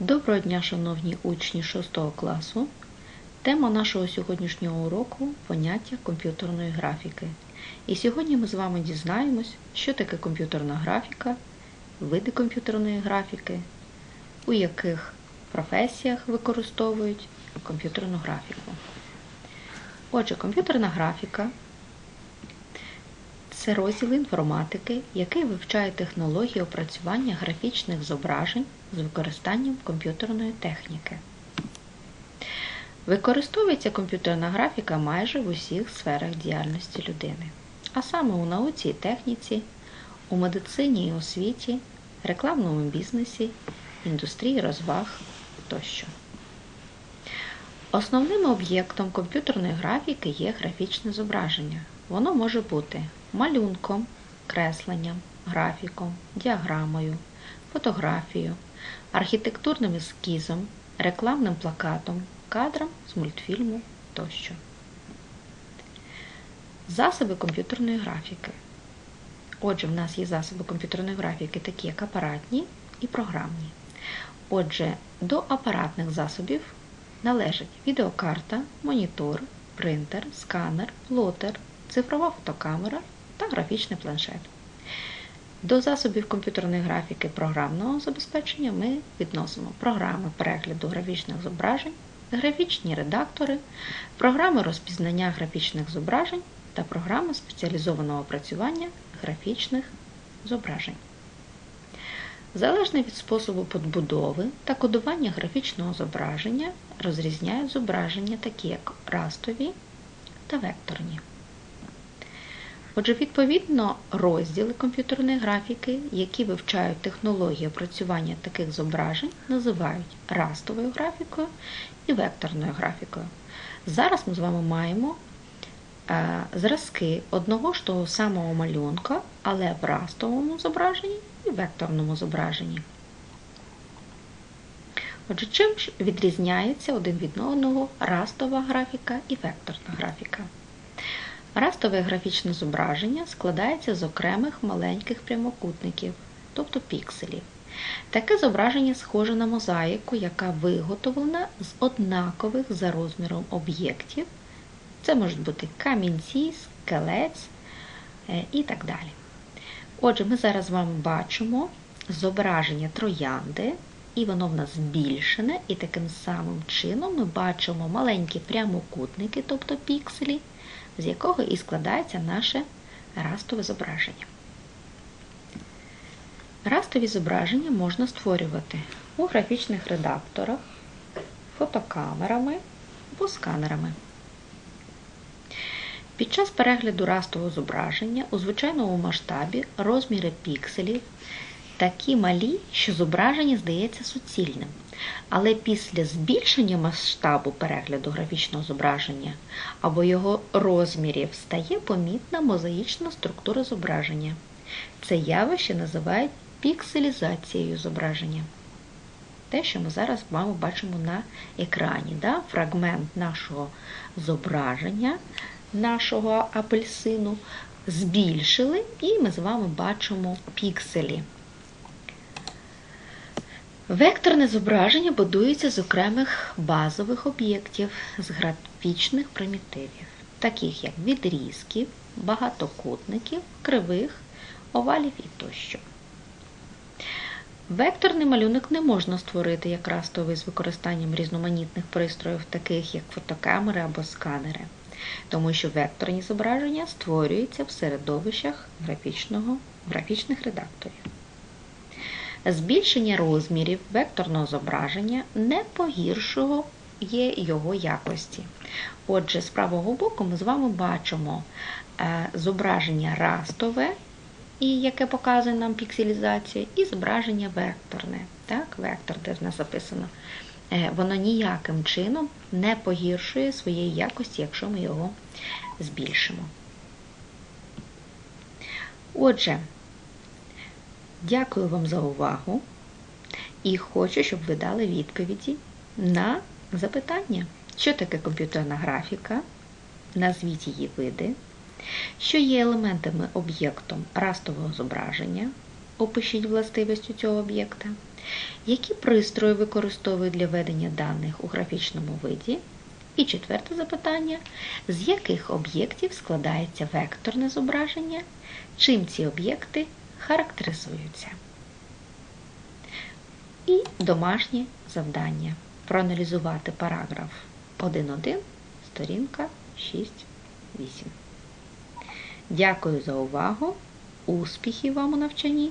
Доброго дня, шановні учні 6 класу. Тема нашого сьогоднішнього уроку поняття комп'ютерної графіки. І сьогодні ми з вами дізнаємось, що таке комп'ютерна графіка, види комп'ютерної графіки, у яких професіях використовують комп'ютерну графіку. Отже, комп'ютерна графіка це розділ інформатики, який вивчає технології опрацювання графічних зображень з використанням комп'ютерної техніки. Використовується комп'ютерна графіка майже в усіх сферах діяльності людини, а саме у науці і техніці, у медицині і освіті, рекламному бізнесі, індустрії розваг тощо. Основним об'єктом комп'ютерної графіки є графічне зображення. Воно може бути малюнком, кресленням, графіком, діаграмою, фотографією, архітектурним ескізом, рекламним плакатом, кадром з мультфільму тощо. Засоби комп'ютерної графіки. Отже, в нас є засоби комп'ютерної графіки, такі як апаратні і програмні. Отже, до апаратних засобів належать відеокарта, монітор, принтер, сканер, плотер, цифрова фотокамера та графічний планшет. До засобів комп'ютерної графіки програмного забезпечення ми відносимо програми перегляду графічних зображень, графічні редактори, програми розпізнання графічних зображень та програми спеціалізованого опрацювання графічних зображень. Залежно від способу подбудови та кодування графічного зображення розрізняють зображення такі як растові та векторні. Отже, відповідно, розділи комп'ютерної графіки, які вивчають технології опрацювання таких зображень, називають растовою графікою і векторною графікою. Зараз ми з вами маємо зразки одного ж того самого малюнка, але в растовому зображенні і векторному зображенні. Отже, чим ж відрізняється один від одного растова графіка і векторна графіка? Растове графічне зображення складається з окремих маленьких прямокутників, тобто пікселів. Таке зображення схоже на мозаїку, яка виготовлена з однакових за розміром об'єктів. Це можуть бути камінці, скелець е, і так далі. Отже, ми зараз з вами бачимо зображення троянди, і воно в нас збільшене, і таким самим чином ми бачимо маленькі прямокутники, тобто пікселі з якого і складається наше растове зображення. Растові зображення можна створювати у графічних редакторах, фотокамерами або сканерами. Під час перегляду растового зображення у звичайному масштабі розміри пікселів такі малі, що зображення здається суцільним. Але після збільшення масштабу перегляду графічного зображення або його розмірів стає помітна мозаїчна структура зображення. Це явище називають пікселізацією зображення. Те, що ми зараз з вами бачимо на екрані. Да? Фрагмент нашого зображення, нашого апельсину збільшили, і ми з вами бачимо пікселі. Векторне зображення будується з окремих базових об'єктів з графічних примітивів, таких як відрізків, багатокутників, кривих, овалів і тощо. Векторний малюнок не можна створити як растовий з використанням різноманітних пристроїв, таких як фотокамери або сканери, тому що векторні зображення створюються в середовищах графічних редакторів. Збільшення розмірів векторного зображення не погіршує його якості. Отже, з правого боку ми з вами бачимо е, зображення растове, і яке показує нам пікселізацію, і зображення векторне. Так, Вектор, де в нас записано, воно ніяким чином не погіршує своєї якості, якщо ми його збільшимо. Отже, Дякую вам за увагу і хочу, щоб ви дали відповіді на запитання, що таке комп'ютерна графіка, назвіть її види, що є елементами об'єктом растового зображення, опишіть властивості цього об'єкта, Які пристрої використовують для ведення даних у графічному виді? І четверте запитання: з яких об'єктів складається векторне зображення? Чим ці об'єкти характеризуються? І домашнє завдання. Проаналізувати параграф 1.1, сторінка 6.8. Дякую за увагу, успіхів вам у навчанні